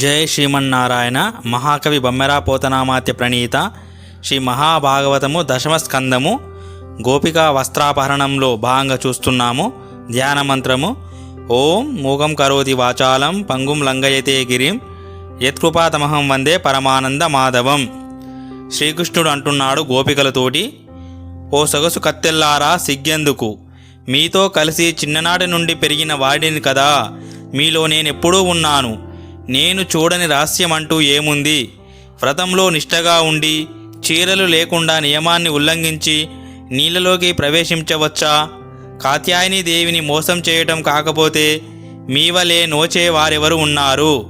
జయ శ్రీమన్నారాయణ మహాకవి బొమ్మెరా పోతనామాత్య ప్రణీత శ్రీ మహాభాగవతము దశమ స్కందము గోపికా వస్త్రాపహరణంలో భాగంగా చూస్తున్నాము ధ్యాన మంత్రము. ఓం మూగం కరోతి వాచాలం పంగుం లంగయతే గిరిం యత్కృపాతమహం వందే పరమానంద మాధవం. శ్రీకృష్ణుడు అంటున్నాడు గోపికలతోటి ఓ సొగసు కత్తెల్లారా సిగ్గెందుకు? మీతో కలిసి చిన్ననాటి నుండి పెరిగిన వాడిని కదా. మీలో నేనెప్పుడూ ఉన్నాను. నేను చూడని రహస్యం అంటూ ఏముంది? వ్రతంలో నిష్టగా ఉండి చీరలు లేకుండా నియమాన్ని ఉల్లంఘించి నీళ్ళలోకి ప్రవేశించవచ్చా? కాత్యాయని దేవిని మోసం చేయటం కాకపోతే మీవలే నోచే వారెవరు ఉన్నారు?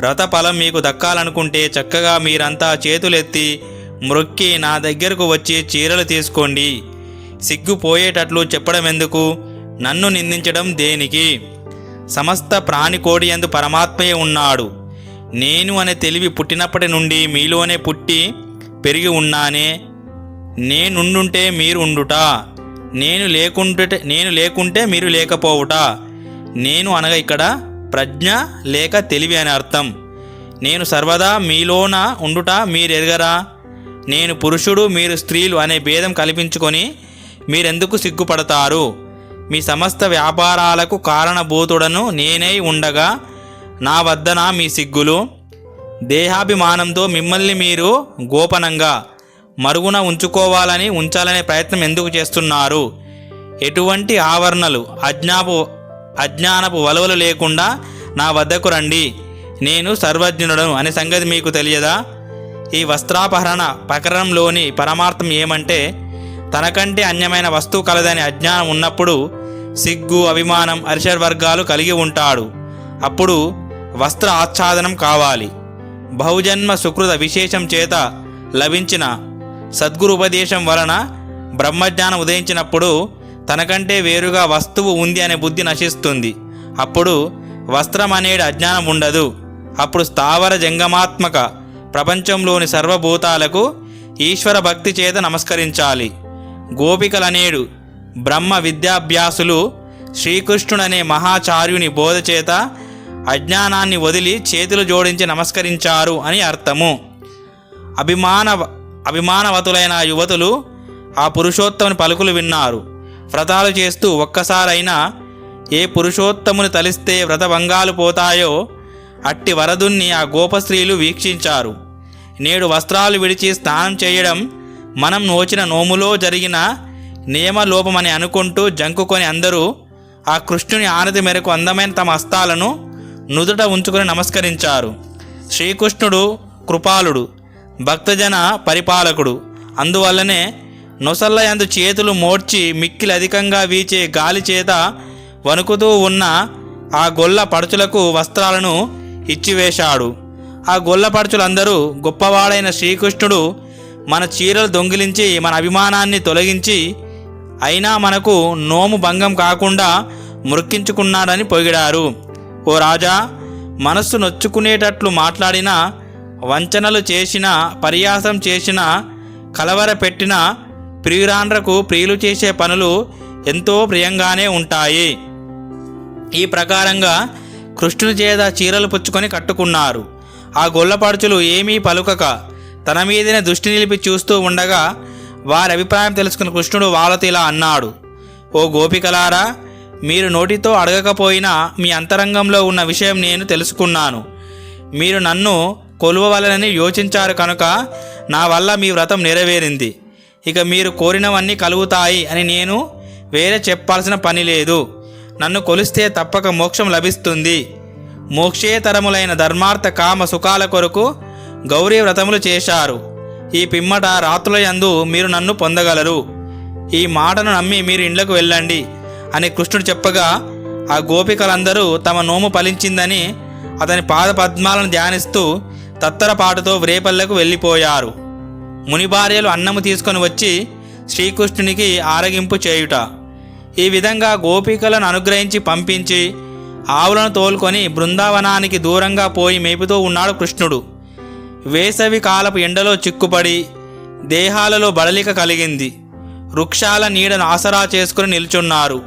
వ్రతఫలం మీకు దక్కాలనుకుంటే చక్కగా మీరంతా చేతులెత్తి మ్రొక్కి నా దగ్గరకు వచ్చి చీరలు తీసుకోండి. సిగ్గుపోయేటట్లు చెప్పడం ఎందుకు నన్ను నిందించడం దేనికి? సమస్త ప్రాణికోడి ఎందు పరమాత్మయే ఉన్నాడు. నేను అనే తెలివి పుట్టినప్పటి నుండి మీలోనే పుట్టి పెరిగి ఉన్నానే. నేనుండుంటే మీరు ఉండుట నేను లేకుంటే నేను లేకుంటే మీరు లేకపోవుట. నేను అనగా ఇక్కడ ప్రజ్ఞ లేక తెలివి అని అర్థం. నేను సర్వదా మీలోన ఉండుట మీరెరగరా. నేను పురుషుడు మీరు స్త్రీలు అనే భేదం కల్పించుకొని మీరెందుకు సిగ్గుపడతారు? మీ సమస్త వ్యాపారాలకు కారణభూతుడను నేనై ఉండగా నా వద్దన మీ సిగ్గులు. దేహాభిమానంతో మిమ్మల్ని మీరు గోపనంగా మరుగున ఉంచుకోవాలని ఉంచాలనే ప్రయత్నం ఎందుకు చేస్తున్నారు? ఎటువంటి ఆవరణలు అజ్ఞాపు అజ్ఞానపు వలవలు లేకుండా నా వద్దకు రండి. నేను సర్వజ్ఞుడను అనే సంగతి మీకు తెలియదా? ఈ వస్త్రాపహరణ ప్రకరణంలోని పరమార్థం ఏమంటే తనకంటే అన్యమైన వస్తువు కలదని అజ్ఞానం ఉన్నప్పుడు సిగ్గు అభిమానం అరిషడ్వర్గాలు కలిగి ఉంటాడు. అప్పుడు వస్త్ర ఆచ్ఛాదనం కావాలి. బహుజన్మ సుకృత విశేషం చేత లభించిన సద్గురు ఉపదేశం వలన బ్రహ్మజ్ఞానం ఉదయించినప్పుడు తనకంటే వేరుగా వస్తువు ఉంది అనే బుద్ధి నశిస్తుంది. అప్పుడు వస్త్రం అనేది అజ్ఞానం ఉండదు. అప్పుడు స్థావర జంగమాత్మక ప్రపంచంలోని సర్వభూతాలకు ఈశ్వర భక్తి చేత నమస్కరించాలి. గోపికలనేడు బ్రహ్మ విద్యాభ్యాసులు శ్రీకృష్ణుడనే మహాచార్యుని బోధ చేత అజ్ఞానాన్ని వదిలి చేతులు జోడించి నమస్కరించారు అని అర్థము. అభిమాన అభిమానవతులైన యువతులు ఆ పురుషోత్తముని పలుకులు విన్నారు. వ్రతాలు చేస్తూ ఒక్కసారైనా ఏ పురుషోత్తముని తలిస్తే వ్రతభంగాలు పోతాయో అట్టి వరదుణ్ణి ఆ గోపస్త్రీలు వీక్షించారు. నేడు వస్త్రాలు విడిచి స్నానం చేయడం మనం నోచిన నోములో జరిగిన నియమలోపమని అనుకుంటూ జంకుకొని అందరూ ఆ కృష్ణుని ఆనతి మేరకు అందమైన తమ హస్తాలను నుదుట ఉంచుకొని నమస్కరించారు. శ్రీకృష్ణుడు కృపాలుడు భక్తజన పరిపాలకుడు. అందువల్లనే నొసల్లయందు చేతులు మోడ్చి మిక్కిలి అధికంగా వీచే గాలి చేత వణుకుతూ ఉన్న ఆ గొల్ల పడుచులకు వస్త్రాలను ఇచ్చివేశాడు. ఆ గొల్ల పడుచులందరూ గొప్పవాడైన శ్రీకృష్ణుడు మన చీరలు దొంగిలించి మన అభిమానాన్ని తొలగించి అయినా మనకు నోము భంగం కాకుండా మురికించుకున్నాడని పొగిడారు. ఓ రాజా మనస్సు నొచ్చుకునేటట్లు మాట్లాడిన వంచనలు చేసిన పర్యాసం చేసిన కలవర పెట్టిన ప్రియురాండ్రకు ప్రియులు చేసే పనులు ఎంతో ప్రియంగానే ఉంటాయి. ఈ ప్రకారంగా కృష్ణుని చేత చీరలు పుచ్చుకొని కట్టుకున్నారు. ఆ గొల్లపడుచులు ఏమీ పలుకక తన మీదనే దృష్టి నిలిపి చూస్తూ ఉండగా వారి అభిప్రాయం తెలుసుకున్న కృష్ణుడు వాళ్ళతో ఇలా అన్నాడు ఓ గోపికలారా మీరు నోటితో అడగకపోయినా మీ అంతరంగంలో ఉన్న విషయం నేను తెలుసుకున్నాను. మీరు నన్ను కొలువవలనని యోచించారు కనుక నా వల్ల మీ వ్రతం నెరవేరింది. ఇక మీరు కోరినవన్నీ కలుగుతాయి అని నేను వేరే చెప్పాల్సిన పని లేదు. నన్ను కొలిస్తే తప్పక మోక్షం లభిస్తుంది. మోక్షేతరములైన ధర్మార్థ కామ సుఖాల కొరకు గౌరీ వ్రతములు చేశారు. ఈ పిమ్మట రాత్రుల యందు మీరు నన్ను పొందగలరు. ఈ మాటను నమ్మి మీరు ఇండ్లకు వెళ్ళండి అని కృష్ణుడు చెప్పగా ఆ గోపికలందరూ తమ నోము ఫలించిందని అతని పాదపద్మాలను ధ్యానిస్తూ తత్తరపాటుతో వ్రేపల్లకు వెళ్ళిపోయారు. మునిభార్యలు అన్నము తీసుకొని వచ్చి శ్రీకృష్ణునికి ఆరగింపు చేయుట. ఈ విధంగా గోపికలను అనుగ్రహించి పంపించి ఆవులను తోలుకొని బృందావనానికి దూరంగా పోయి మేపుతూ ఉన్నాడు కృష్ణుడు. వేసవి కాలపు ఎండలో చిక్కుపడి దేహాలలో బడలిక కలిగింది. వృక్షాల నీడను ఆసరా చేసుకుని నిల్చున్నారు.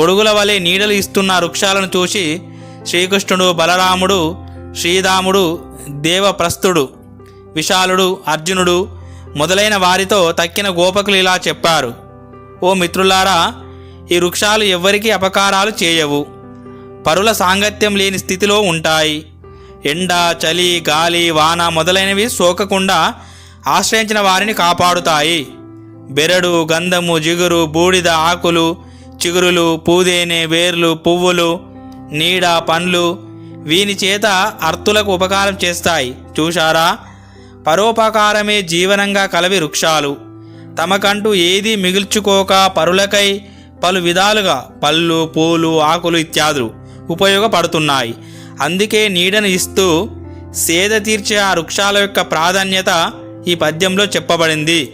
గొడుగుల వలె నీడలు ఇస్తున్న వృక్షాలను చూసి శ్రీకృష్ణుడు బలరాముడు శ్రీరాముడు దేవప్రస్థుడు విశాలుడు అర్జునుడు మొదలైన వారితో తక్కిన గోపకులు ఇలా చెప్పారు. ఓ మిత్రులారా ఈ వృక్షాలు ఎవ్వరికీ అపకారాలు చేయవు. పరుల సాంగత్యం లేని స్థితిలో ఉంటాయి. ఎండ చలి గాలి వాన మొదలైనవి సోకకుండా ఆశ్రయించిన వారిని కాపాడుతాయి. బెరడు గంధము జిగురు బూడిద ఆకులు చిగురులు పూదేనే వేర్లు పువ్వులు నీడ పండ్లు వీని చేత అర్తులకు ఉపకారం చేస్తాయి. చూశారా? పరోపకారమే జీవనంగా కలవి వృక్షాలు. తమకంటూ ఏదీ మిగుల్చుకోక పరులకై పలు విధాలుగా పళ్ళు పూలు ఆకులు ఇత్యాదులు ఉపయోగపడుతున్నాయి. అందుకే నీడను ఇస్తూ సేద తీర్చే ఆ వృక్షాల యొక్క ప్రాధాన్యత ఈ పద్యంలో చెప్పబడింది.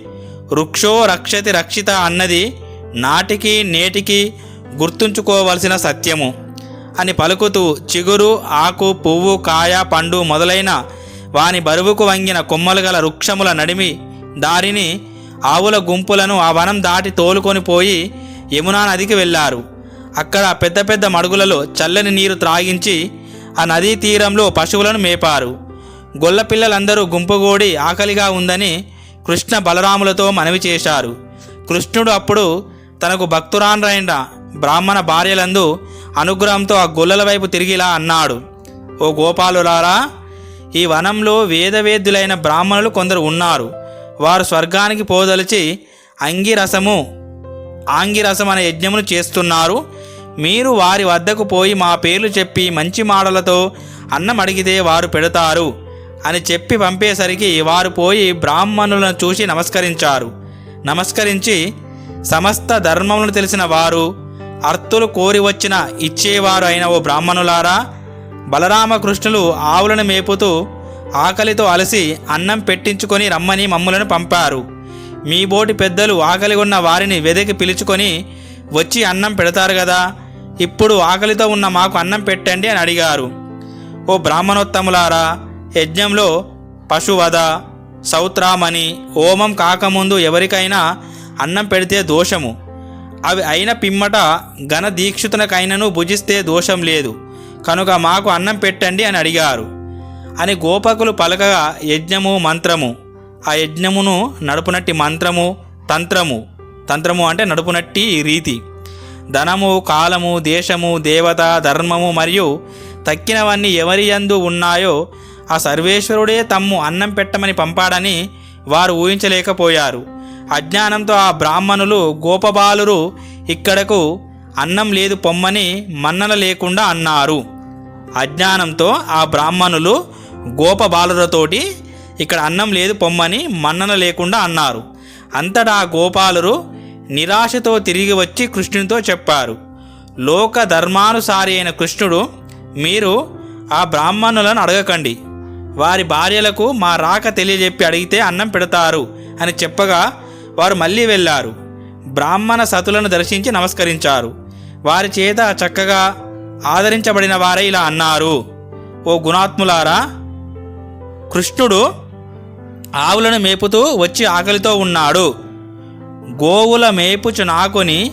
వృక్షో రక్షతి రక్షిత అన్నది నాటికి నేటికి గుర్తుంచుకోవలసిన సత్యము అని పలుకుతూ చిగురు ఆకు పువ్వు కాయ పండు మొదలైన వాని బరువుకు వంగిన కొమ్మలు గల వృక్షముల నడిమి దారిని ఆవుల గుంపులను ఆ వనం దాటి తోలుకొని పోయి యమునా నదికి వెళ్ళారు. అక్కడ పెద్ద పెద్ద మడుగులలో చల్లని నీరు త్రాగించి ఆ నదీ తీరంలో పశువులను మేపారు. గొల్ల పిల్లలందరూ గుంపుగూడి ఆకలిగా ఉందని కృష్ణ బలరాములతో మనవి చేశారు. కృష్ణుడు అప్పుడు తనకు భక్తురాన్రైన బ్రాహ్మణ భార్యలందు అనుగ్రహంతో ఆ గొల్లల వైపు తిరిగిలా అన్నాడు. ఓ గోపాలులారా ఈ వనంలో వేదవేద్యులైన బ్రాహ్మణులు కొందరు ఉన్నారు. వారు స్వర్గానికి పోదలిచి అంగిరసము ఆంగిరసం అనే యజ్ఞమును చేస్తున్నారు. మీరు వారి వద్దకు పోయి మా పేర్లు చెప్పి మంచి మాటలతో అన్నం అడిగితే వారు పెడతారు అని చెప్పి పంపేసరికి వారు పోయి బ్రాహ్మణులను చూసి నమస్కరించారు. నమస్కరించి సమస్త ధర్మములను తెలిసిన వారు అర్తులు కోరి వచ్చిన ఇచ్చేవారు అయిన ఓ బ్రాహ్మణులారా బలరామకృష్ణులు ఆవులను మేపుతూ ఆకలితో అలసి అన్నం పెట్టించుకొని రమ్మని మమ్ములను పంపారు. మీ బోటి పెద్దలు ఆకలి ఉన్న వారిని వెదకి పిలుచుకొని వచ్చి అన్నం పెడతారు కదా ఇప్పుడు ఆకలితో ఉన్న మాకు అన్నం పెట్టండి అని అడిగారు. ఓ బ్రాహ్మణోత్తములారా యజ్ఞంలో పశువధ సౌత్రామణి హోమం కాకముందు ఎవరికైనా అన్నం పెడితే దోషము. అవి అయిన పిమ్మట ఘన దీక్షితునకైనను భుజిస్తే దోషం లేదు. కనుక మాకు అన్నం పెట్టండి అని అడిగారు. అని గోపకులు పలకగా యజ్ఞము మంత్రము. ఆ యజ్ఞమును నడుపునట్టి మంత్రము తంత్రము. తంత్రము అంటే నడుపునట్టి రీతి. ధనము కాలము దేశము దేవత ధర్మము మరియు తక్కినవన్నీ ఎవరి యందు ఉన్నాయో ఆ సర్వేశ్వరుడే తమ్ము అన్నం పెట్టమని పంపాడని వారు ఊహించలేకపోయారు. అజ్ఞానంతో ఆ బ్రాహ్మణులు గోపబాలురు ఇక్కడకు అన్నం లేదు పొమ్మని మన్నన లేకుండా అన్నారు. అజ్ఞానంతో ఆ బ్రాహ్మణులు గోపబాలురతోటి ఇక్కడ అన్నం లేదు పొమ్మని మన్నన లేకుండా అన్నారు. అంతటా గోపాలురు నిరాశతో తిరిగి వచ్చి కృష్ణునితో చెప్పారు. లోక ధర్మానుసారి అయిన కృష్ణుడు మీరు ఆ బ్రాహ్మణులను అడగకండి. వారి భార్యలకు మా రాక తెలియజెప్పి అడిగితే అన్నం పెడతారు అని చెప్పగా వారు మళ్ళీ వెళ్ళారు. బ్రాహ్మణ సతులను దర్శించి నమస్కరించారు. వారి చేత చక్కగా ఆదరించబడిన వారే ఇలా అన్నారు. ఓ గుణాత్ములారా కృష్ణుడు ఆవులను మేపుతూ వచ్చి ఆకలితో ఉన్నాడు. గోవుల మేపుచు నాకుని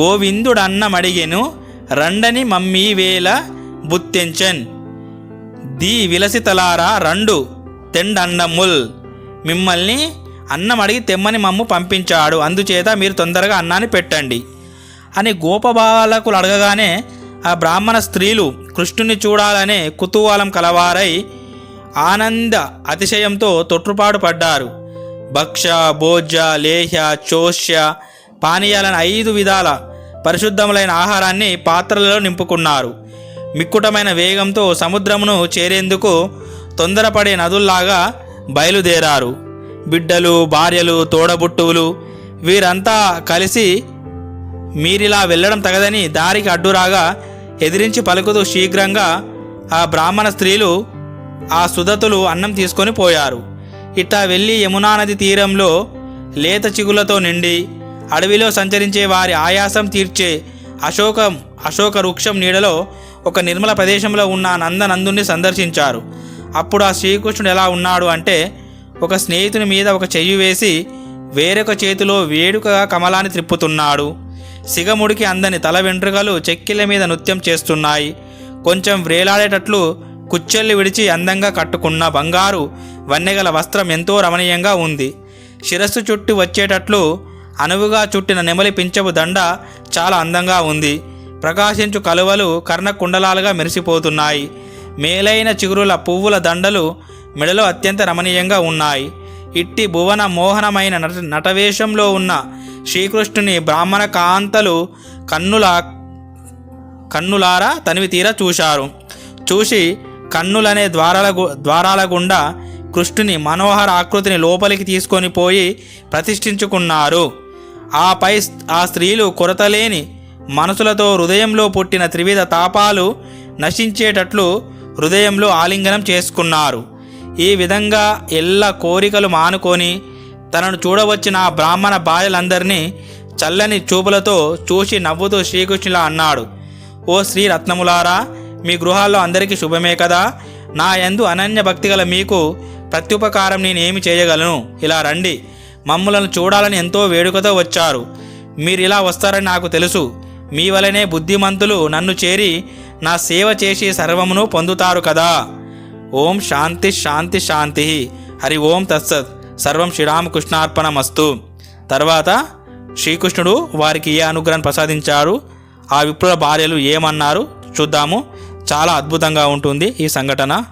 గోవిందుడన్నమడిగెను రండని మమ్మీ వేల బుత్తెంచన్. ది విలసితలారా రెండు తెండన్నముల్. మిమ్మల్ని అన్నం అడిగి తెమ్మని మమ్ము పంపించాడు అందుచేత మీరు తొందరగా అన్నాన్ని పెట్టండి. అని గోపబాలకులు అడగగానే ఆ బ్రాహ్మణ స్త్రీలు కృష్ణుని చూడాలనే కుతూహలం కలవారై ఆనంద అతిశయంతో తొట్టుపాటు పడ్డారు. భక్ష భోజ్య లేహ్య చోష్య పానీయాలను ఐదు విధాల పరిశుద్ధములైన ఆహారాన్ని పాత్రలలో నింపుకున్నారు. మిక్కుటమైన వేగంతో సముద్రమును చేరేందుకు తొందరపడే నదుల్లాగా బయలుదేరారు. బిడ్డలు భార్యలు తోడబుట్టువులు వీరంతా కలిసి మీరిలా వెళ్ళడం తగదని దారికి అడ్డురాగా ఎదిరించి పలుకుతూ శీఘ్రంగా ఆ బ్రాహ్మణ స్త్రీలు ఆ సుధతులు అన్నం తీసుకొని పోయారు. ఇట్లా వెళ్ళి యమునా నది తీరంలో లేత చిగులతో నిండి అడవిలో సంచరించే వారి ఆయాసం తీర్చే అశోకం అశోక వృక్షం నీడలో ఒక నిర్మల ప్రదేశంలో ఉన్న నందనందుని సందర్శించారు. అప్పుడు ఆ శ్రీకృష్ణుడు ఎలా ఉన్నాడు అంటే ఒక స్నేహితుని మీద ఒక చెయ్యి వేసి వేరొక చేతిలో వేడుకగా కమలాన్ని త్రిప్పుతున్నాడు. సిగముడికి అందని తల వెంట్రుకలు చెక్కిళ్ళ మీద నృత్యం చేస్తున్నాయి. కొంచెం వ్రేలాడేటట్లు కుచ్చెల్లి విడిచి అందంగా కట్టుకున్న బంగారు వన్నెగల వస్త్రం ఎంతో రమణీయంగా ఉంది. శిరస్సు చుట్టి వచ్చేటట్లు అనువుగా చుట్టిన నెమలి పించపు దండ చాలా అందంగా ఉంది. ప్రకాశించు కలువలు కర్ణ కుండలాలుగా మెరిసిపోతున్నాయి. మేలైన చిగురుల పువ్వుల దండలు మెడలో అత్యంత రమణీయంగా ఉన్నాయి. ఇట్టి భువన మోహనమైన నట నటవేషంలో ఉన్న శ్రీకృష్ణుని బ్రాహ్మణ కాంతలు కన్నుల కన్నులారా తనివి తీర చూశారు. చూసి కన్నులనే ద్వారాల గు- ద్వారాల గుండా కృష్ణుని మనోహర ఆకృతిని లోపలికి తీసుకొని పోయి ప్రతిష్ఠించుకున్నారు. ఆపై ఆ స్త్రీలు కొరతలేని మనసులతో హృదయంలో పుట్టిన త్రివిధ తాపాలు నశించేటట్లు హృదయంలో ఆలింగనం చేసుకున్నారు. ఈ విధంగా ఎల్ల కోరికలు మానుకొని తనను చూడవచ్చిన ఆ బ్రాహ్మణ భార్యలందరినీ చల్లని చూపులతో చూసి నవ్వుతూ శ్రీకృష్ణులా అన్నాడు ఓ శ్రీ రత్నములారా మీ గృహాల్లో అందరికీ శుభమే కదా? నా యందు అనన్య భక్తి గల మీకు ప్రత్యుపకారం నేనేమి చేయగలను? ఇలా రండి. మమ్ములను చూడాలని ఎంతో వేడుకతో వచ్చారు. మీరు ఇలా వస్తారని నాకు తెలుసు. మీ వలనే బుద్ధిమంతులు నన్ను చేరి నా సేవ చేసి సర్వమును పొందుతారు కదా. ఓం శాంతి శాంతి శాంతి. హరి ఓం తత్సత్. సర్వం శ్రీరామకృష్ణార్పణమస్తు. తర్వాత శ్రీకృష్ణుడు వారికి ఏ అనుగ్రహం ప్రసాదించారు? ఆ విప్రుల భార్యలు ఏమన్నారు? చూద్దాము. చాలా అద్భుతంగా ఉంటుంది ఈ సంఘటన.